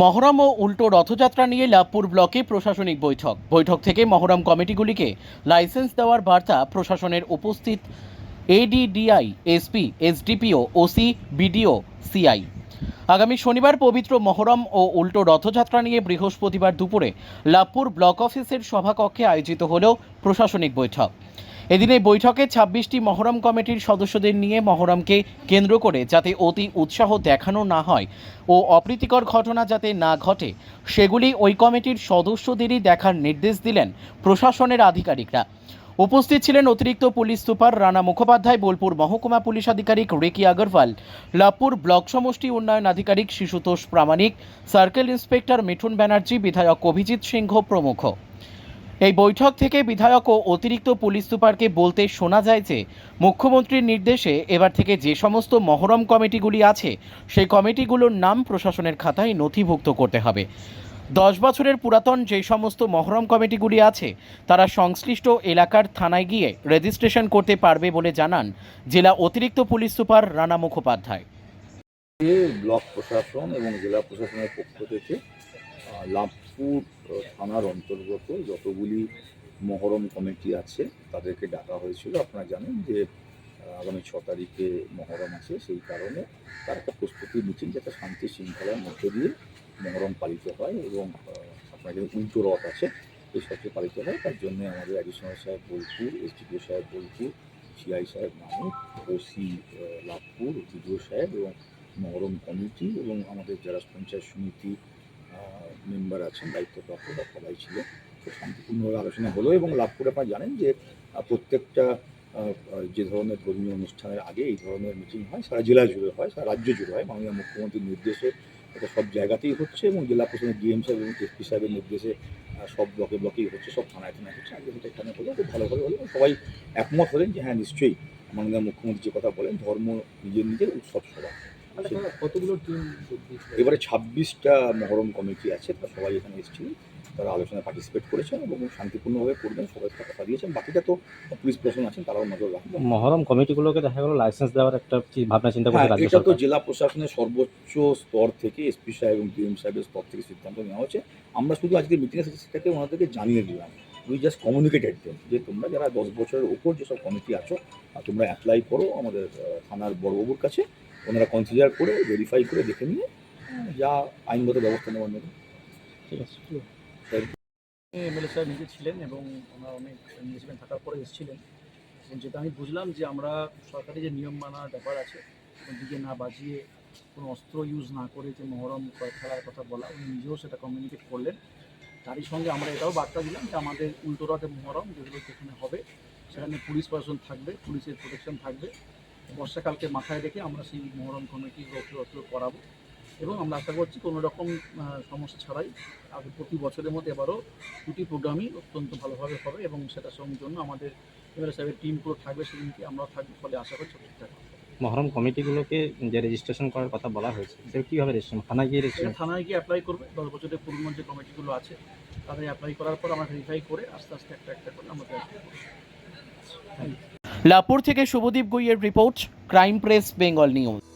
মহরম ও উল্টো রথযাত্রা নিয়ে লাভপুর ব্লকে প্রশাসনিক বৈঠক। বৈঠক থেকে মহরম কমিটিগুলিকে লাইসেন্স দেওয়ার বার্তা প্রশাসনের উপস্থিত ADDI, SP, SDPO, OC, BDO, CI. আগামী শনিবার পবিত্র মহরম ও উল্টো রথযাত্রা নিয়ে বৃহস্পতিবার দুপুরে লাভপুর ব্লক অফিসের সভাকক্ষে আয়োজিত হল প্রশাসনিক বৈঠক। এদিন এই বৈঠকে ছাব্বিশটি মহরম কমিটির সদস্যদের নিয়ে মহরমকে কেন্দ্র করে যাতে অতি উৎসাহ দেখানো না হয় ও অপ্রীতিকর ঘটনা যাতে না ঘটে, সেগুলি ওই কমিটির সদস্যদেরই দেখার নির্দেশ দিলেন প্রশাসনের আধিকারিকরা। উপস্থিত ছিলেন অতিরিক্ত পুলিশ সুপার রানা মুখোপাধ্যায়, বোলপুর মহকুমা পুলিশ আধিকারিক রেকি আগরওয়াল লাভপুর ব্লক সমষ্টি উন্নয়ন আধিকারিক শিশুতোষ প্রামাণিক, সার্কেল ইন্সপেক্টর মিঠুন ব্যানার্জি, বিধায়ক অভিজিৎ সিংহ প্রমুখ। এই বৈঠক থেকে বিধায়ক ও অতিরিক্ত পুলিশ সুপারকে বলতে শোনা যায় যে, মুখ্যমন্ত্রীর নির্দেশে এবার থেকে যে সমস্ত মহরম কমিটিগুলি আছে, সেই কমিটিগুলোর নাম প্রশাসনের খাতায় নথিভুক্ত করতে হবে। দশ বছরের পুরাতন যে সমস্ত মহরম কমিটিগুলি আছে, তারা সংশ্লিষ্ট এলাকার থানায় গিয়ে রেজিস্ট্রেশন করতে পারবে বলে জানান জেলা অতিরিক্ত police super Rana Mukhopadhyay. Block প্রশাসন এবং জেলা প্রশাসনের পক্ষ থেকে লাভপুর থানার অন্তর্গত যতগুলি মহরম কমিটি আছে, তাদেরকে ডাকা হয়েছিল। আপনারা জানেন যে আগামী ছ তারিখে মহরম আছে, সেই কারণে তার একটা প্রস্তুতি মিটিং যাতে শান্তি শৃঙ্খলার মধ্যে দিয়ে মহরম পালিত হয় এবং আপনার যে উল্টো রথ আছে, এই সবচেয়ে পালিত হয়। তার জন্য আমাদের অ্যাডিশনাল সাহেব বোলপুর, এসডিপিও সাহেব বোলপুর, সিআই সাহেব মামুদ ওসি লাভপুর বিডিও সাহেব এবং মহরম কমিটি এবং আমাদের যারা পঞ্চায়েত সমিতি মেম্বার আছেন, দায়িত্বপ্রাপ্ত বা সবাই ছিল তো শান্তিপূর্ণভাবে আলোচনা হলো এবং লাভপুরে আপনারা জানেন যে প্রত্যেকটা যে ধরনের ধর্মীয় অনুষ্ঠানের আগে এই ধরনের মিটিং হয় সারা জেলা জুড়ে হয় সারা রাজ্য জুড়ে হয়। মাননীয় মুখ্যমন্ত্রীর নির্দেশে এটা সব জায়গাতেই হচ্ছে এবং জেলা প্রশাসনের ডিএম সাহেব এবং এসপি সাহেবের নির্দেশে সব ব্লকে ব্লকেই হচ্ছে সব থানায় থানায় হচ্ছে। আগে সেটা এখানে হলো খুব ভালোভাবে হলো এবং সবাই একমত হলেন যে হ্যাঁ নিশ্চয়ই মাননীয় মুখ্যমন্ত্রী যে কথা বলেন ধর্ম নিজের নিজের উৎসব সভা। কতগুলো টিম এবারে ছাব্বিশটা মহরম কমিটি আছে তারা সবাই এখানে এসেছিল। তারা আলোচনায় পার্টিসিপেট করেছেন এবং শান্তিপূর্ণভাবে করবেন সবাই কথা দিয়েছেন। বাকিটা তো পুলিশ প্রশাসন আছেন তারাও নজর রাখবেন। মহরম কমিটিগুলোকে দেখা গেল লাইসেন্স দেওয়ার একটা ভাবনা চিন্তা করছে হ্যাঁ এটা তো জেলা প্রশাসনের সর্বোচ্চ স্তর থেকে এসপি সাহেব এবং ডিএম সাহেবের স্তর থেকে সিদ্ধান্ত নেওয়া হয়েছে। আমরা শুধু আজকে মিটিংয়ে সেটাকে ওনাদেরকে জানিয়ে দিলাম। উই জাস্ট কমিউনিকেটেড দেন যে তোমরা যারা দশ বছরের উপর যেসব কমিটি আছো তোমরা অ্যাপ্লাই করো আমাদের থানার বড়বাবুর কাছে ওনারা কনসিডার করে ভেরিফাই করে দেখে নিয়ে যা আইনগত ব্যবস্থা নেওয়ার নেবেন ঠিক আছে। এমএলএ নিজে ছিলেন এবং ওনার অনেক নিয়েছিলেন থাকার পরে এসেছিলেন। এবং যেটা আমি বুঝলাম যে আমরা সরকারি যে নিয়ম মানার ব্যাপার আছে দিকে না বাজিয়ে কোনো অস্ত্র ইউজ না করে যে মহরম খেলার কথা বলা, উনি নিজেও সেটা কমিউনিকেট করলেন। তারই সঙ্গে আমরা এটাও বার্তা দিলাম যে আমাদের উল্টোরথে মহরম যেগুলো যেখানে হবে, সেখানে পুলিশ প্রশাসন থাকবে, পুলিশের প্রোটেকশন থাকবে। বর্ষাকালকে মাথায় রেখে আমরা সেই মহরম কমিটি করাবো এবং আমরা আশা করছি কোনো রকম সমস্যা ছাড়াই আগে প্রতি বছরের মধ্যে এবারও দুটি প্রোগ্রামই অত্যন্ত ভালোভাবে হবে এবং সেটা সঙ্গে জন্য আমাদের এমএলএ সাহেবের টিম পুরো থাকবে সেদিনকে আমরাও থাকব ফলে আশা করছি ঠিকঠাক মহরম কমিটিগুলোকে যে রেজিস্ট্রেশন করার কথা বলা হয়েছে সেটা কীভাবে রেজিস্ট্রেশন থানায় গিয়ে সেটা রেজিস্ট্রেশন থানায় গিয়ে অ্যাপ্লাই করবে দশ বছরের পুরনো যে কমিটিগুলো আছে তাদের অ্যাপ্লাই করার পর আমরা ভেরিফাই করে আস্তে আস্তে একটা একটা করে করব। লাভপুর থেকে Subhadip গুইয়ের report crime press Bengal news.